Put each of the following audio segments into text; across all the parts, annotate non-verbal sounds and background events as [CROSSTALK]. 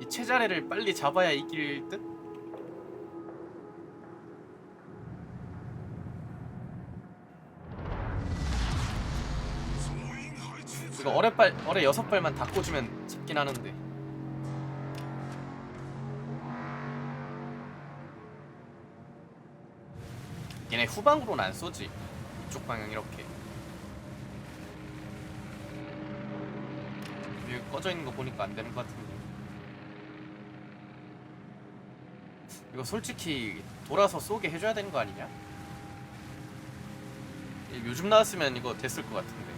이 체자레를 빨리 잡아야 이길 듯? 이거 어뢰발 어뢰 여섯 발만 다 꽂으면 잡긴 하는데. 얘네 후방으로는 안 쏘지. 이쪽 방향 이렇게. 여기 꺼져 있는 거 보니까 안 되는 것 같은데 이거 솔직히 돌아서 쏘게 해줘야 되는 거 아니냐? 요즘 나왔으면 이거 됐을 것 같은데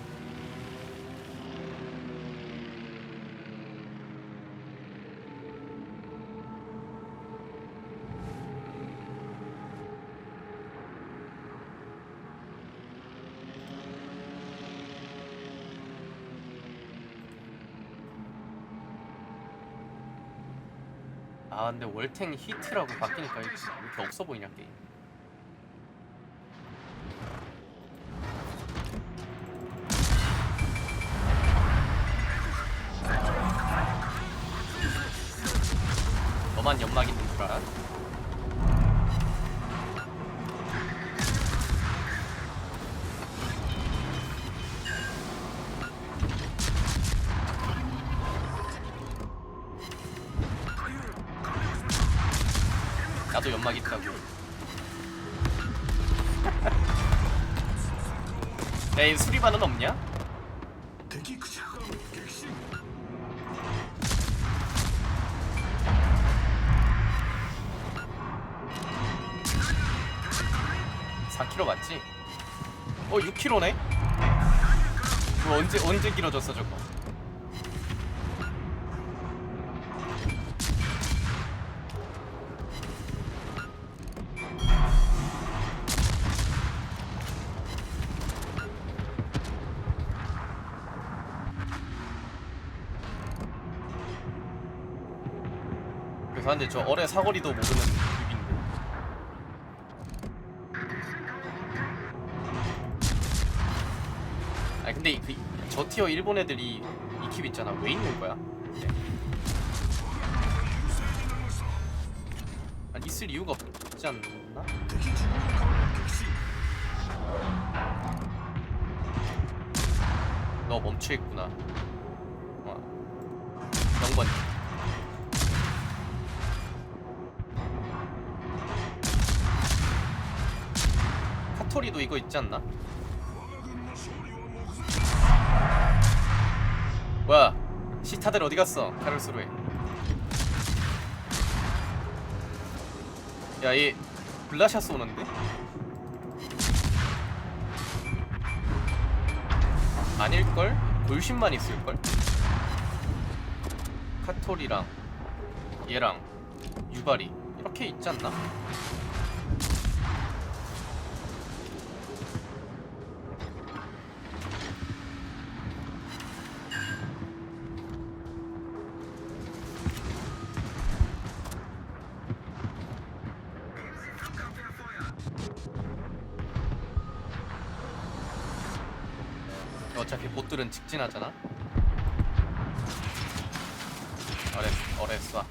아 근데 월탱 히트라고 바뀌니까 이렇게 이렇게 없어 보이냐 게임. 너만 연막 있 나도 연막 있다고. [LAUGHS] 에이 수리반은 없냐? 4kg 맞지? 어 6kg네? 그 언제 언제 길어졌어 저거? 가는데 저 어뢰 사거리도 모르는 뷰인데 아 근데 그, 저 티어 일본 애들이 이 킵 있잖아 왜 있는 거야? 네. 아니 있을 이유가 없지 않나? 너 멈춰있구나 어. 와. 0번 소리도 이거 있지 않나? 뭐야 시타들 어디 갔어 카를스루에 야이 블라샤스 오는데? 아닐걸? 돌신만 있을걸? 카톨이랑 얘랑 유발이 이렇게 있지 않나? 어차피 못들은 직진하잖아. 어레 어레 쏴.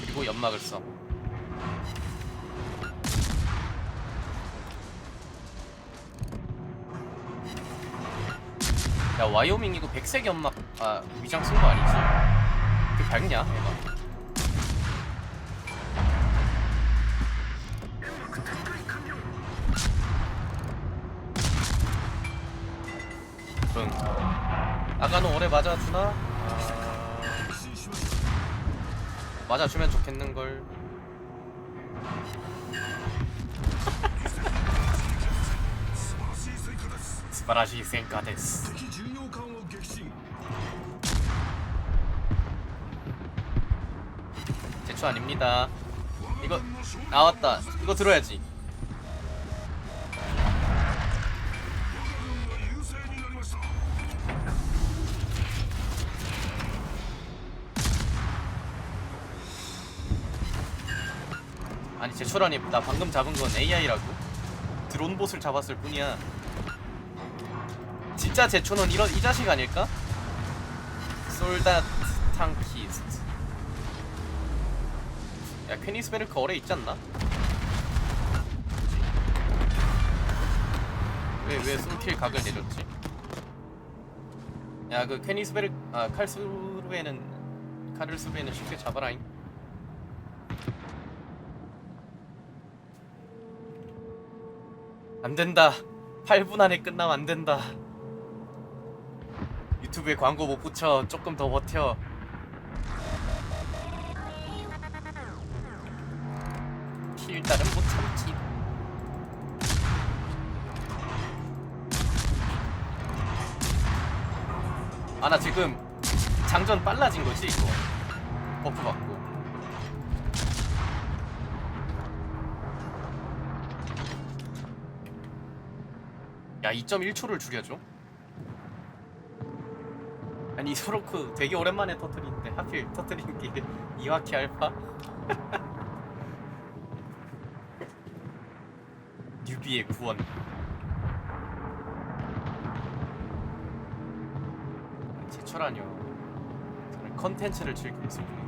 그리고 연막을 써. 야 와이오밍 이거 백색 연막 아 위장 쓴 거 아니지? 밝냐? 그런 아까는 오래 맞아주나? 아... 맞아주면 좋겠는걸 [LAUGHS] 스바라시 생카데스 저 아닙니다. 이거 나왔다. 이거 들어야지. 아니 제출하님 나 방금 잡은 건 AI라고? 드론봇을 잡았을 뿐이야. 진짜 제초는 이런 이 자식 아닐까? 솔다 야 퀘니스베르크 어뢰 있지 않나? 왜왜 솔킬 각을 내줬지? 야 그 퀘니스베르 아 칼스루에는 카를스루에는 쉽게 잡아라잉. 안 된다. 8분 안에 끝나면 안 된다. 유튜브에 광고 못 붙여. 조금 더 버텨 필달은 못 참지. 아 나 지금 장전 빨라진 거지 이거? 버프 받고. 야 2.1초를 줄여줘. 아니 소로크 되게 오랜만에 터트리는데 하필 터트린 게 [LAUGHS] 이와키 알파 [LAUGHS] 뉴비의 구원. 제철아니요. 저는 컨텐츠를 즐기고 있습니다.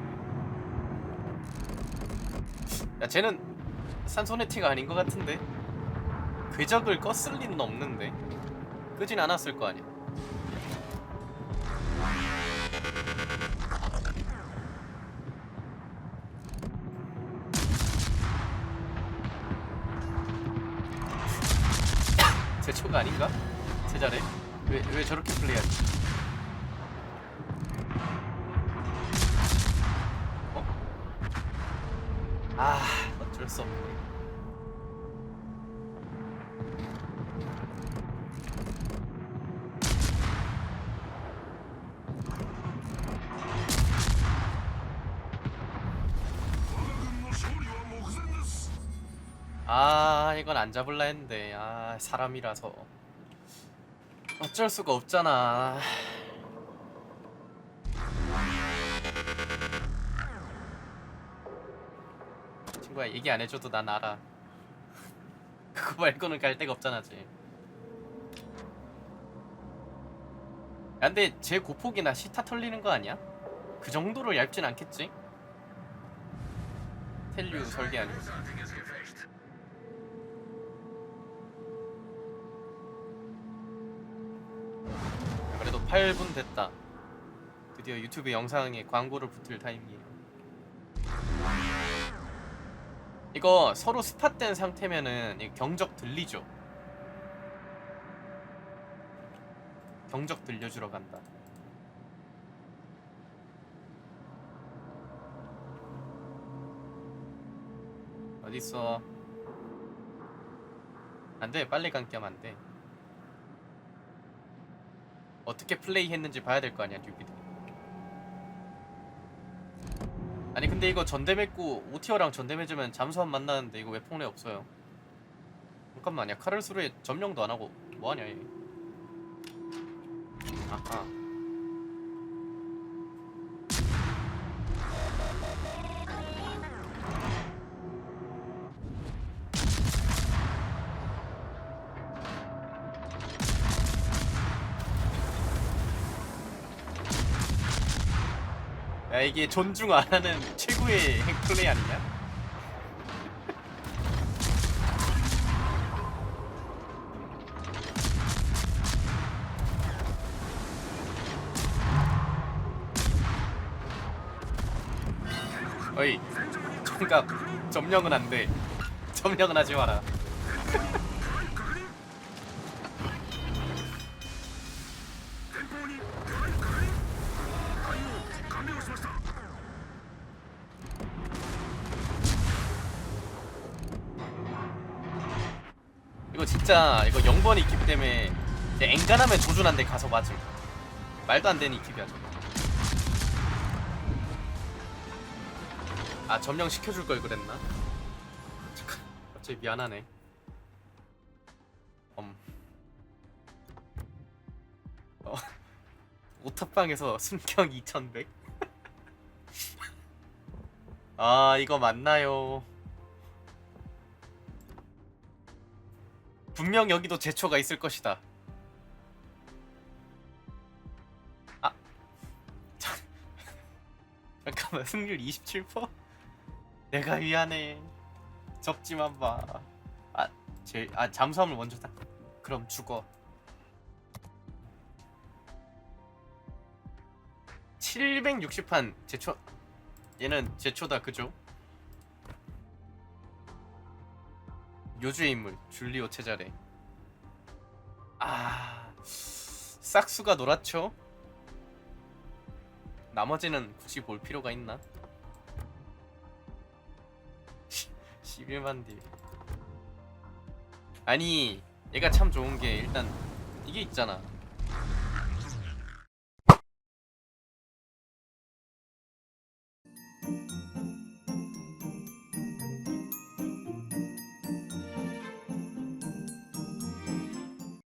야 쟤는 산소네티가 아닌 것 같은데? 궤적을 껐을 리는 없는데? 끄진 않았을 거 아니야 제 초가 아닌가? 제자래? 왜, 왜 저렇게 플레이하지? 어? 아 어쩔 수 없네 아 이건 안 잡을라 했는데. 아 사람이라서. 어쩔 수가 없잖아. 친구야 얘기 안 해줘도 난 알아. [LAUGHS] 그거 말고는 갈 데가 없잖아 쟤. 야, 근데 제 고폭이나 시타 털리는 거 아니야? 그 정도로 얇진 않겠지? 텔류 설계 아니고 8분 됐다. 드디어 유튜브 영상에 광고를 붙일 타임이에요. 이거 서로 스팟된 상태면은 이 경적 들리죠? 경적 들려주러 간다. 어딨어? 안 돼, 빨리 감기하면 안 돼. 어떻게 플레이했는지 봐야 될 거 아니야 뉴비들 아니 근데 이거 전대 맺고 오티어랑 전대 맺으면 잠수함 만나는데 이거 왜 폭내 없어요? 잠깐만 야 카를스루에 점령도 안 하고 뭐하냐 얘? 아하 이게 존중 안 하는 최고의 핵플레이 아니냐? 어이 총각 점령은 안돼 점령은 하지 마라 이거 진짜 이거 0번 이킵 때문에 이제 앵간하면 조준한데 가서 맞음 말도 안 되는 이킵이야 저거 아 점령 시켜줄 걸 그랬나? 잠깐 갑자기 미안하네 음. 어, [LAUGHS] 오탑방에서 순경 2100? [LAUGHS] 아 이거 맞나요 분명 여기도 제초가 있을 것이다. 아, 자, [LAUGHS] 잠깐만 승률 27%? 내가 미안해. 접지만 봐. 아, 제, 아 잠수함을 먼저 타. 그럼 죽어. 760판 제초 얘는 제초다 그죠? 요주의 인물 줄리오 체자레 아 싹수가 놀았죠? 나머지는 굳이 볼 필요가 있나? [LAUGHS] 11만 딜 아니 얘가 참 좋은 게 일단 이게 있잖아